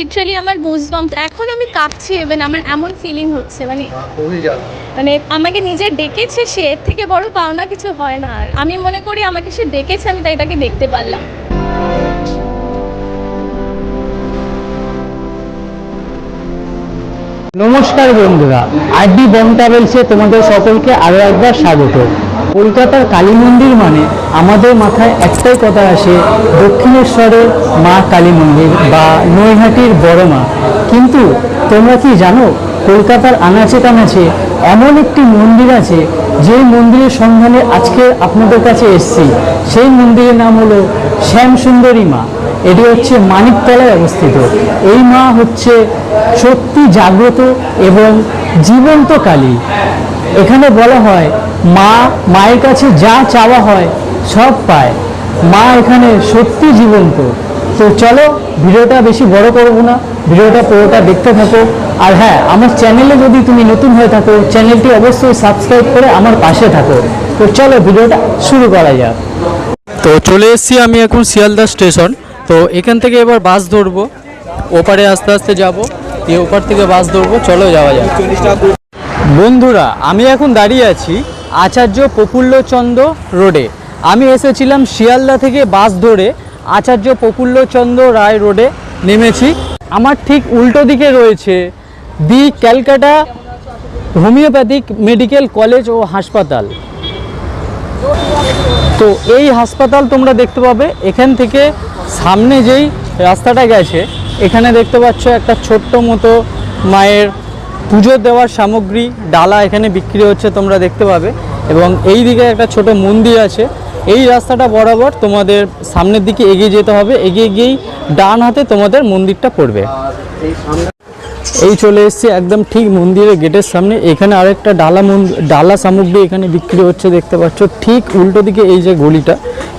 Literally আমার বুঝবাম এখন আমি কাঁপছি এবেন আমার এমন ফিলিং হচ্ছে মানে মানে আমাকে নিজে ডেকেছে সে এর থেকে বড় পাওনা কিছু হয় না আর আমি মনে করি আমাকে সে ডেকেছে আমি তাই তাকে দেখতে পারলাম। নমস্কার বন্ধুরা আরডি বং ট্রাভেলসে তোমাদের সকলকে আরও একবার স্বাগত। কলকাতার কালী মন্দির মানে আমাদের মাথায় একটাই কথা আসে দক্ষিণেশ্বরের মা কালী মন্দির বা নৈহাটির বড় মা। কিন্তু তোমরা কি জানো কলকাতার আনাচে কানাচে এমন একটি মন্দির আছে যে মন্দিরের সন্ধানে আজকে আপনাদের কাছে এসেছি। সেই মন্দিরের নাম হলো শ্যামসুন্দরী মা। এটি হচ্ছে মানিকতলায় অবস্থিত। এই মা হচ্ছে সত্যি জাগ্রত এবং জীবন্ত কালী এখানে বলা হয়, মা, মায়ের কাছে যা চাওয়া হয় সব পায়। মা এখানে সত্যি জীবন্ত। তো চলো, ভিডিওটা বেশি বড় করব না। ভিডিওটা পুরোটা দেখতে থাকো। আর হ্যাঁ আমার চ্যানেলে যদি তুমি নতুন হয়ে থাকো, চ্যানেলটি অবশ্যই সাবস্ক্রাইব করে আমার পাশে থাকো। তো চলো ভিডিওটা শুরু করা যাক। তো চলে এসেছি আমি এখন শিয়ালদা স্টেশন। তো এখান থেকে এবার বাস ধরবো। ওপারে আস্তে আস্তে যাব। দিয়ে ওপার থেকে বাস ধরবো। চলো যাওয়া যাক। বন্ধুরা, আমি এখন দাঁড়িয়ে আছি আচার্য প্রফুল্লচন্দ্র রোডে। আমি এসেছিলাম শিয়ালদা থেকে বাস ধরে আচার্য প্রফুল্লচন্দ্র রায় রোডে। নেমেছি। আমার ঠিক উল্টো দিকে রয়েছে the Calcutta homeopathic medical college ও হাসপাতাল। তো এই হাসপাতাল তোমরা দেখতে পাবে। এখান থেকে সামনে যেই রাস্তাটা গেছে, এখানে দেখতে পাচ্ছ একটা ছোট্ট মতো মায়ের পুজো দেওয়ার সামগ্রী, ডালা এখানে বিক্রি হচ্ছে তোমরা দেখতে পাবে। এবং এই দিকে একটা ছোট মন্দির আছে। এই রাস্তাটা বরাবর তোমাদের সামনের দিকে এগিয়ে যেতে হবে, এগিয়ে গিয়েই ডান হাতে তোমাদের মন্দিরটা পড়বে। এই চলে এসেছি একদম ঠিক মন্দিরের গেটের সামনে, এখানে আরেকটা ডালা ডালা সামগ্রী এখানে বিক্রি হচ্ছে, দেখতে পাচ্ছ ঠিক উল্টো দিকে এই যে গলিটা,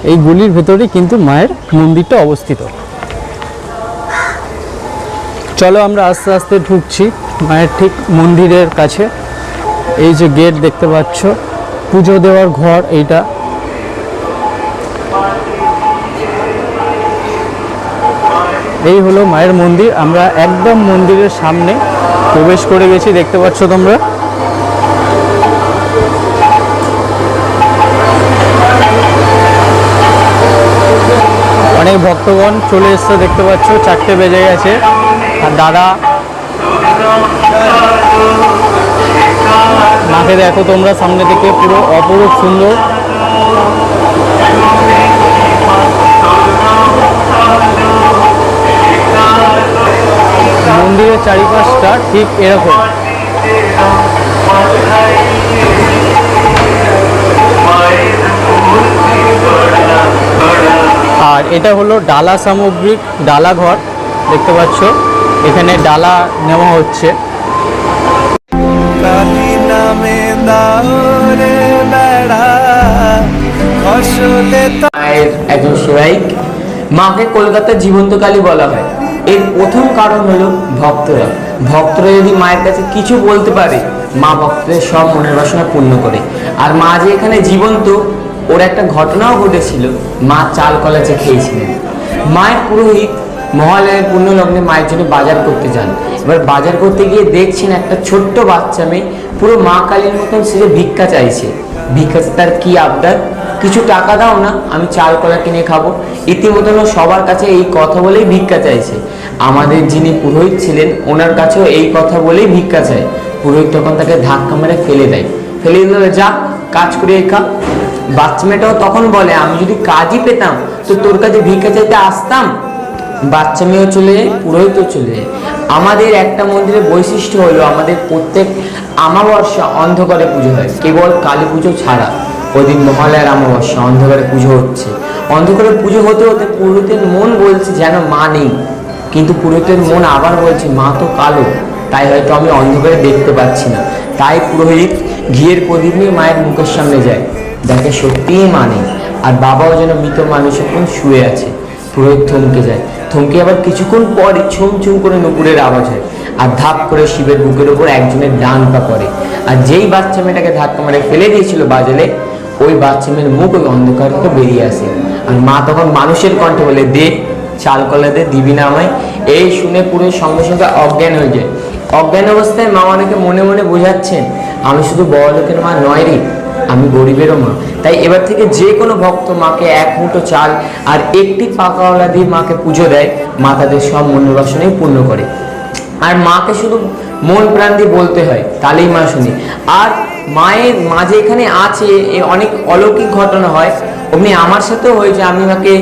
এই গলির ভেতরেই কিন্তু মায়ের মন্দিরটা অবস্থিত। চলো আমরা আস্তে আস্তে ঢুকছি মায়ের ঠিক মন্দিরের কাছে, এই যে গেট দেখতে পাচ্ছ, পুজো দেওয়ার ঘর এইটা। এই হলো মায়ের মন্দির। আমরা একদম মন্দিরের সামনে প্রবেশ করে গেছি, দেখতে পাচ্ছ তোমরা? অনেক ভক্তগণ চলে এসছে, দেখতে পাচ্ছ, চারটে বেজে গেছে। আর দাদা, মাকে দেখো তোমরা, সামনে থেকে পুরো অপরূপ সুন্দর চারিপাশটা ঠিক এরকম। আর এটা হলো ডালা সামগ্রিক ডালা ঘর দেখতে পাচ্ছ। এখানে ডালা নেওয়া হচ্ছে। কালী একজন সেবায়িক মাকে কলকাতার জীবন্তকালী বলা হয়। এর প্রথম কারণ হলো ভক্তরা। ভক্তরা যদি মায়ের কাছে কিছু বলতে পারে, মা ভক্তদের সব মনের বাসনা পূর্ণ করে। আর মা যে এখানে জীবন্ত, ওর একটা ঘটনাও ঘটেছিল, মা চাল কলাচে খেয়েছিলেন। মায়ের পুরোহিত মহালয়ের লগ্নে মায়ের জন্য বাজার করতে যান। এবার বাজার করতে গিয়ে দেখছেন একটা ছোট্ট বাচ্চা মেয়ে পুরো মা কালীর মতন সেজে ভিক্ষা চাইছে। ভিক্ষা তার কি আবদার? কিছু টাকা দাও না, আমি চাল, কলা কিনে খাব। ইতিমধ্যে সবার কাছে এই কথা বলেই ভিক্ষা চাইছে। আমাদের যিনি পুরোহিত ছিলেন, ওনার কাছেও এই কথা বলেই ভিক্ষা চায়। পুরোহিত তখন তাকে ধাক্কা মেরে ফেলে দেয়। ফেলে দিলে, যা, কাজ করে খা। বাচ্চা মেয়েটাও তখন বলে, আমি যদি কাজই পেতাম, তো তোর কাছে ভিক্ষা চাইতে আসতাম? বাচ্চা মেয়েও চলে, পুরোহিতও চলে। আমাদের একটা মন্দিরের বৈশিষ্ট্য হলো আমাদের প্রত্যেক আমাবস্যা অন্ধকারে পুজো হয়, কেবল কালী পুজো ছাড়া। ওই দিন মহালয়ার অমাবস্যা, অন্ধকারে পুজো হচ্ছে। অন্ধকারে পুজো হতে হতে পুরোহিতের মন বলছে যেন মা নেই, কিন্তু পুরোহিতের মন আবার বলছে, মা তো কালো, তাই হয়তো আমি অন্ধকারে দেখতে পাচ্ছি না। তাই পুরোহিত ঘিয়ের প্রদীপ নিয়ে মায়ের মুখের সামনে যায়। দেখে সত্যিই মা নেই, আর বাবাও যেন মৃত মানুষের শুয়ে আছে। পুরোহিত থমকে যায়। থমকে আবার কিছুক্ষণ পরে ছুম ছুম করে নুপুরের আওয়াজ হয় আর ধাপ করে শিবের বুকের উপর একজনের ডান পা পড়ে। আর যেই বাচ্চা মেয়েটাকে ধাক্কা মারে ফেলে দিয়েছিল বাজালে, ওই বাচ্চা মেয়ের মুখ ওই অন্ধকার থেকে বেরিয়ে আসে। আর মা তখন মানুষের কণ্ঠে বলে, দে, চাল কলাতে দিবি না আমায়। এই শুনে পুরো সঙ্গে সঙ্গে অজ্ঞান হয়ে যায়। অজ্ঞান অবস্থায় মা অনেকে মনে মনে বোঝাচ্ছেন, আমি শুধু বড় লোকের মা নয় রে। আমি গরিবেরও মা। তাই এবার থেকে যে কোনো ভক্ত মাকে এক মুঠো চাল আর একটি পাকাওয়ালা দিয়ে মাকে পুজো দেয়, মা তাদের সব মনের বাসনাই পূর্ণ করে। আর মাকে শুধু মন প্রাণ দিয়ে বলতে হয় তাহলেই মা শুনি। আর মায়ের, মা যে এখানে আছে অনেক অলৌকিক ঘটনা হয়। অমনি আমার সাথেও হয়েছে, আমি মাকে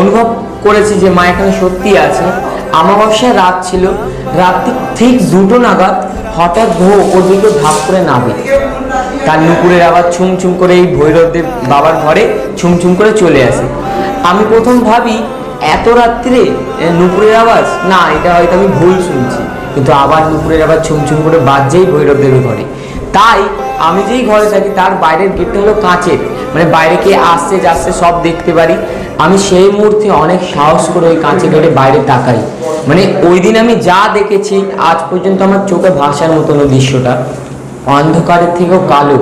অনুভব করেছি যে মা এখানে সত্যি আছে। আমাবস্যার রাত ছিল, রাত্রি ঠিক দুটো নাগাদ হঠাৎ ভো ওপর দিকে ধাপ করে নাবে তার নুপুরের আবার ছুম ছুম করে এই ভৈরবদেব বাবার ঘরে ছুম ছুম করে চলে আসে। আমি প্রথম ভাবি, এত রাত্রে নুপুরের আওয়াজ? না, এটা হয়তো আমি ভুল শুনছি। কিন্তু আবার নুপুরের আবার ছুম ছুম করে বাজছেই ভৈরবদেবের ঘরে। তাই আমি যেই ঘরে থাকি, তার বাইরের গেটটা হলো কাঁচের। মানে বাইরে কে আসছে, যাচ্ছে, সব দেখতে পারি। আমি সেই মুহূর্তে অনেক সাহস করে ওই কাঁচের গেটে বাইরে তাকাই। মানে ওই দিন আমি যা দেখেছি, আজ পর্যন্ত আমার চোখে ভাসার মতন দৃশ্যটা। অন্ধকারের থেকেও কালো,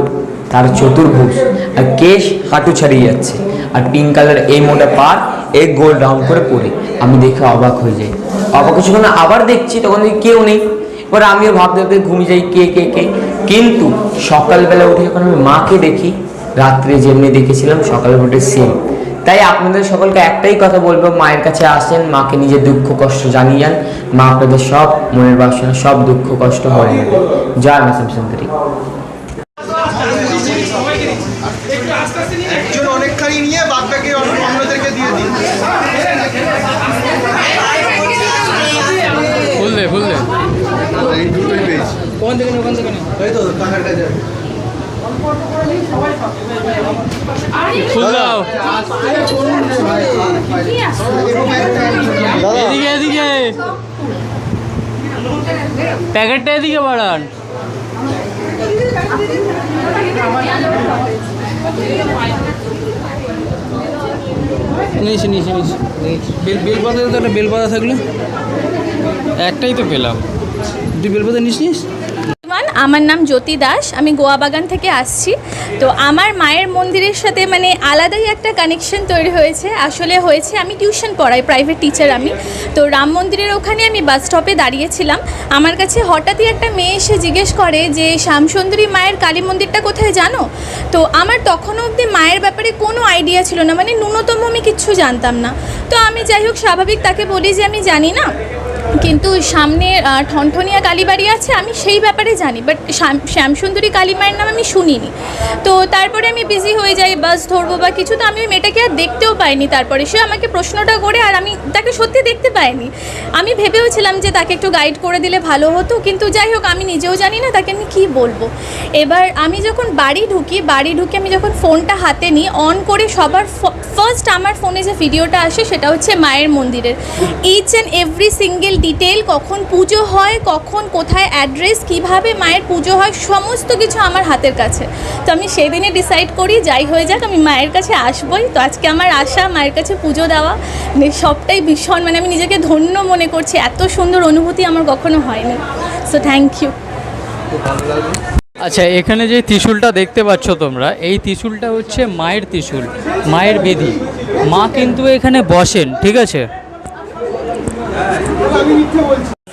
তার চতুর্ভুজ। আর কেশ হাঁটু ছাড়িয়ে যাচ্ছে। আর পিঙ্ক কালার এই মোটা পার এই গোল রাউন্ড করে পরে আমি দেখে অবাক হয়ে যাই। অবাক যখন আবার দেখছি, তখন দেখি কেউ নেই। এবার আমিও ভাবতে ভাবতে ঘুমিয়ে যাই, কে কে কে? কিন্তু সকালবেলা উঠে যখন আমি মাকে দেখি, রাত্রে যেমনি দেখেছিলাম সকালে উঠে সেম তাই আপনাদের সকলকে একটাই কথা বলব মায়ের কাছে আসেন মাকে নিজের দুঃখ কষ্ট জানিয়ে যান। মা আপনাদের সব মনের বাসনা সব দুঃখ কষ্ট হয়ে জয় মা শ্যামসুন্দরী একজন অনেকখানি নিয়ে বাদ বাকি অন্যদেরকে দিয়ে দিন। ফুল দে এই দুটোই পেয়েছি। কোন থেকে কোন থেকে তাই তো দাও এদিকে এদিকে। প্যাকেটটা এদিকে বাড়ান। নিয়েছি নিয়েছি নিয়েছি। বেল বেলপাতা তো একটা বেলপাতা থাকলে। একটাই তো পেলাম। তুই বেলপাতা নিস নিস? এভরিওয়ান, আমার নাম জ্যোতি দাস আমি গোয়া বাগান থেকে আসছি। তো আমার মায়ের মন্দিরের সাথে মানে আলাদাই একটা কানেকশন তৈরি হয়েছে। আসলে হয়েছে আমি টিউশন পড়াই প্রাইভেট টিচার আমি। তো রাম মন্দিরের ওখানে আমি বাস স্টপে দাঁড়িয়েছিলাম। আমার কাছে হঠাৎই একটা মেয়ে এসে জিজ্ঞেস করে যে শ্যামসুন্দরী মায়ের কালী মন্দিরটা কোথায় জানো? তো আমার তখনও অবধি মায়ের ব্যাপারে কোনো আইডিয়া ছিল না। মানে ন্যূনতম আমি কিচ্ছু জানতাম না। তো আমি যাই হোক স্বাভাবিক তাকে বলি যে আমি জানি না। কিন্তু সামনে ঠনঠনিয়া কালীবাড়ি আছে, আমি সেই ব্যাপারে জানি বাট শ্যামসুন্দরী কালী মায়ের নাম আমি শুনিনি। তো তারপরে আমি বিজি হয়ে যাই বাস ধরবো বা কিছু, তো আমি ওই মেয়েটাকে আর দেখতেও পাইনি তারপরে। সে আমাকে প্রশ্নটা করে, আর আমি তাকে সত্যি দেখতে পাইনি। আমি ভেবেওছিলাম যে তাকে একটু গাইড করে দিলে ভালো হতো, কিন্তু যাই হোক, আমি নিজেও জানি না তাকে আমি কী বলব। এবার আমি যখন বাড়ি ঢুকি, বাড়ি ঢুকে আমি যখন ফোনটা হাতে নিই অন করে সবার ফার্স্ট আমার ফোনে যে ভিডিওটা আসে, সেটা হচ্ছে মায়ের মন্দিরের। Each and every single detail কখন পুজো হয়, কখন কোথায় অ্যাড্রেস কীভাবে মায়ের পুজো হয়, সমস্ত কিছু আমার হাতের কাছে। তো আমি সেই দিনে ডিসাইড করি, যাই হয়ে যাক, আমি মায়ের কাছে আসবই। তো আজকে আমার আশা, মায়ের কাছে পুজো দেওয়া। মানে সবটাই ভীষণ মানে আমি নিজেকে ধন্য মনে করছি, এত সুন্দর অনুভূতি আমার কখনো হয়নি। সো থ্যাংক ইউ আচ্ছা এখানে যে ত্রিশূলটা দেখতে পাচ্ছ তোমরা, এই ত্রিশূলটা হচ্ছে মায়ের ত্রিশূল, মায়ের বিধি মা কিন্তু এখানে বসেন, ঠিক আছে?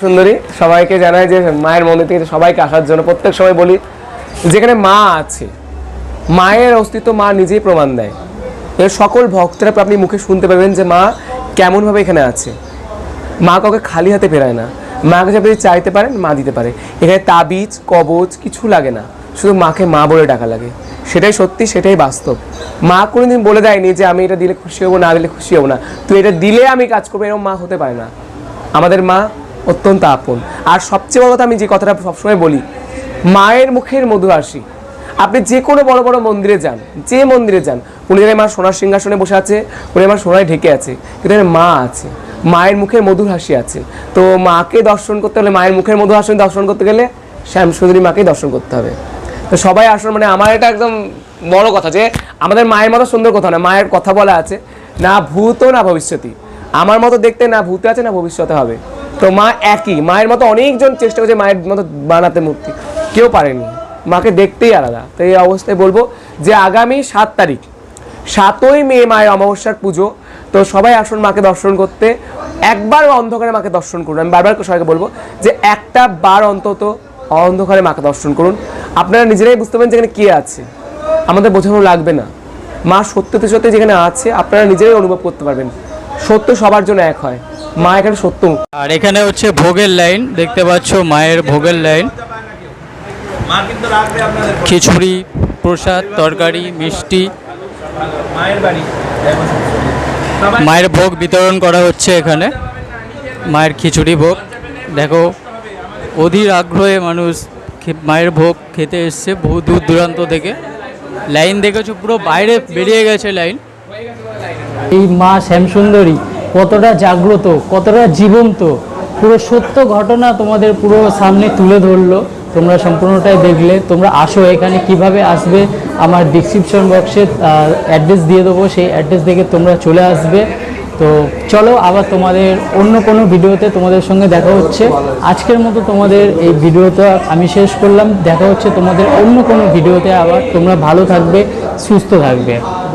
সুন্দরী, সবাইকে জানাই যে মায়ের মন্দির থেকে সবাইকে আসার জন্য প্রত্যেক সময় বলি, যেখানে মা আছে, মায়ের অস্তিত্ব মা নিজেই প্রমাণ দেয়। এর সকল ভক্তরা আপনি মুখে শুনতে পাবেন যে মা কেমনভাবে এখানে আছে। মা কাউকে খালি হাতে ফেরায় না। মা কাছে আপনি চাইতে পারেন, মা দিতে পারে। এখানে তাবিজ, কবচ কিছু লাগে না। শুধু মাকে মা বলে ডাকা লাগে। সেটাই সত্যি, সেটাই বাস্তব। মা কোনোদিন বলে দেয়নি যে আমি এটা দিলে খুশি হব, না দিলে খুশি হব না। তুই এটা দিলে আমি কাজ করব, এরকম মা হতে পারে না। আমাদের মা অত্যন্ত আপন। আর সবচেয়ে বড় কথা আমি যে কথাটা সবসময় বলি, মায়ের মুখের মধু হাসি আপনি যে কোনো বড় বড় মন্দিরে যান, যে মন্দিরে যান, উনি জায়গায় মা সোনার সিংহাসনে বসে আছে, উনি আমার সোনায় ঢেকে আছে, কিন্তু মা আছে, মায়ের মুখে মধুর হাসি আছে। তো মাকে দর্শন করতে হলে মায়ের মুখের মধুর হাসি দর্শন করতে গেলে শ্যামসুন্দরী মাকে দর্শন করতে হবে। তো সবাই আসুন মানে আমার এটা একদম বড় কথা যে, আমাদের মায়ের মতো সুন্দর কথা না, মায়ের কথা বলা আছে, না ভূত না ভবিষ্যৎই আমার মতো দেখতে না, ভূতে আছে না, ভবিষ্যতে হবে। তো মা একই, মায়ের মতো অনেকজন চেষ্টা করেছে মায়ের মতো বানাতে মূর্তি কেউ পারেনি। মাকে দেখতেই আলাদা। তো এই অবস্থায় বলব যে আগামী সাত তারিখ, সাতই মে মায়ের অমাবস্যার পুজো। তো সবাই আসুন মাকে দর্শন করতে। একবার অন্ধকারে মাকে দর্শন করুন। আমি বারবার সবাইকে বলব যে একটা বার অন্তত অন্ধকারে মাকে দর্শন করুন। আপনারা নিজেরাই বুঝতে পারেন যেখানে কে আছে। আমাদের বোঝানো লাগবে না। মা সত্যতে সত্যি যেখানে আছে, আপনারা নিজেরাই অনুভব করতে পারবেন। সত্য সবার জন্য এক হয়। মা এখানে সত্য আর এখানে হচ্ছে ভোগের লাইন, দেখতে পাচ্ছ মায়ের ভোগের লাইন। খিচুড়ি, প্রসাদ, তরকারি, মিষ্টি। মায়ের ভোগ বিতরণ করা হচ্ছে এখানে। মায়ের খিচুড়ি ভোগ। দেখো, অধীর আগ্রহে মানুষ মায়ের ভোগ খেতে এসছে বহু দূর দূরান্ত থেকে। লাইন দেখেছ, পুরো বাইরে বেরিয়ে গেছে লাইন। এই মা শ্যামসুন্দরী কতটা জাগ্রত, কতটা জীবন্ত। পুরো সত্য ঘটনা তোমাদের পুরো সামনে তুলে ধরলো। তোমরা সম্পূর্ণটাই দেখলে। তোমরা আসো এখানে, কীভাবে আসবে আমার ডিসক্রিপশন বক্সে অ্যাড্রেস দিয়ে দেবো। সেই অ্যাড্রেস দেখে তোমরা চলে আসবে। তো চলো, আবার তোমাদের অন্য কোনো ভিডিওতে তোমাদের সঙ্গে দেখা হচ্ছে। আজকের মতো তোমাদের এই ভিডিওটা আমি শেষ করলাম। দেখা হচ্ছে তোমাদের অন্য কোনো ভিডিওতে আবার। তোমরা ভালো থাকবে, সুস্থ থাকবে।